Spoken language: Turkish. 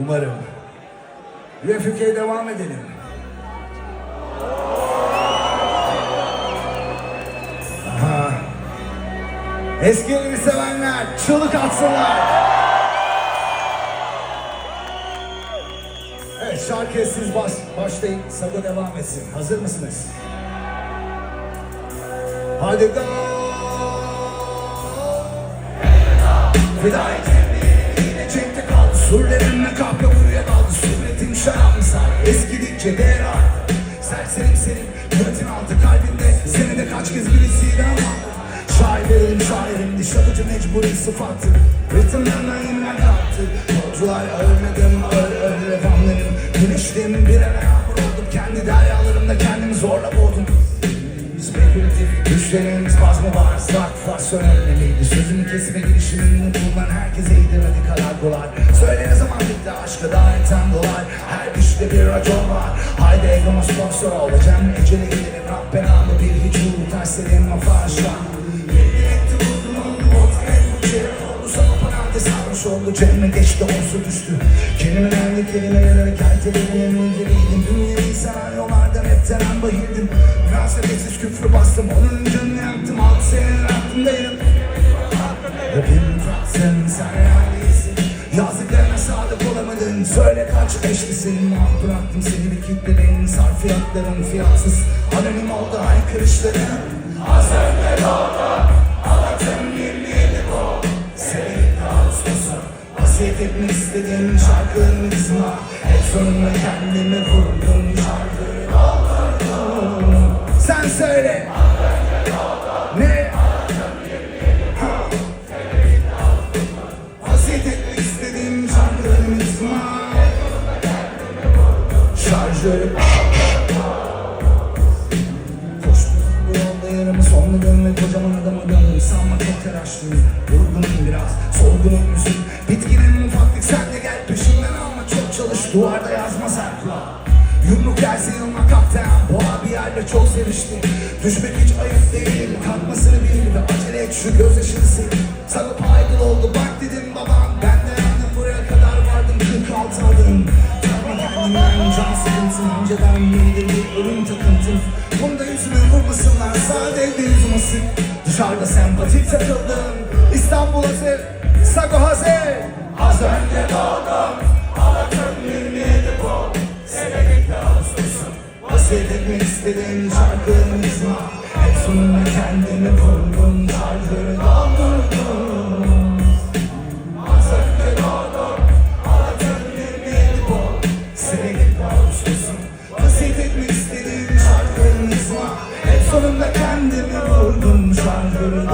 Umarım. Refika'ya devam edelim. Aha. Eskileri sevenler çığlık atsınlar. Evet şarkıya siz baş, başlayın. Sago devam etsin. Hazır mısınız? Hadi go. Feda et. Kaldı. Surlerimle kahve buraya daldı. Surretim şarapsar. Eskidikçe değer arttı. Serserim senin. Götün altı kalbinde. Seni de kaç kez birisiyle ama. Şairlerim şairim. Dışarıcı mecburi sıfatı. Ritimlerden yeniden kalktı. Yolcular ölmedim. Öl öl revanlarım. Güneşliğim bir ara yağmur oldum. Kendi deryalarımda kendimi zorla boğdum. Düşlerin spazmı var? Stagflasyon önemliydi Sözünü kesme girişimini kullanan herkese iyidir. Radikal kolay. Söyle ne zaman bitti aşka davetten dolar Her işte bir racon var. Haydi egoma sponsor olacağım Ecele gidelim. Rap belamı bir hiç uğur Terslerim afaşla Direkti vurdum oldu. Cebime geçti olsu düştü. Kelimelerle kelimelere keltelerim inceliydim. Dünyayı saran yollardan hepten en bahildim Küfrü bastım Onun canını yaktım Altı seneler aklımdaydım Rapim taksın sen realisin Yazdıklarına sadık olamadın Söyle kaç eşlisin. Mal bıraktım seni bir kitlenin Sarfiyatların fiyatsız. Anonim oldu haykırışların. Az önce doğdu Ağlatım 27 bu Sevgili Ağustos'u Vasiyet etmek istediğim şarkılarını kızma Hep sonunda kendimi vurdum doldurdum Sen söyle. Ne? Vasiyet etmek istediğim şarkılarını kızma Şarjörü sonladım ve kocaman adama döndüm Sanma çok telaşlıyım, yorgunum biraz, solgunum müzik Bitkinin ufaklık sen de gel peşimden ama çok çalış. Duvarda yazma sen kulağa Yumruk yerse yılma kapten Boğa bir yerde çok sevişti. Düşmek hiç ayıp değil. Kalkmasını bil ve acele et şu gözyaşını sil. Sarıp aydın oldu. Bak dedim babam. Ben de yandım. Buraya kadar vardım. 46 adım. Takma kendimden can sıkıntım Önceden miydi? Bir ölüm takıntım Bunda yüzüme vurmasınlar. Sade elde yüzüme sık Dışarıda sempatik takıldım İstanbul hazır Sago hazır İstedim istedim çarkımızla En sonunda kendimi buldum Çarkları doldurdum. Masaklı doğdum Alatın bir bol Sevgili bağışlasın Kasitim En sonunda kendimi buldum Çarkları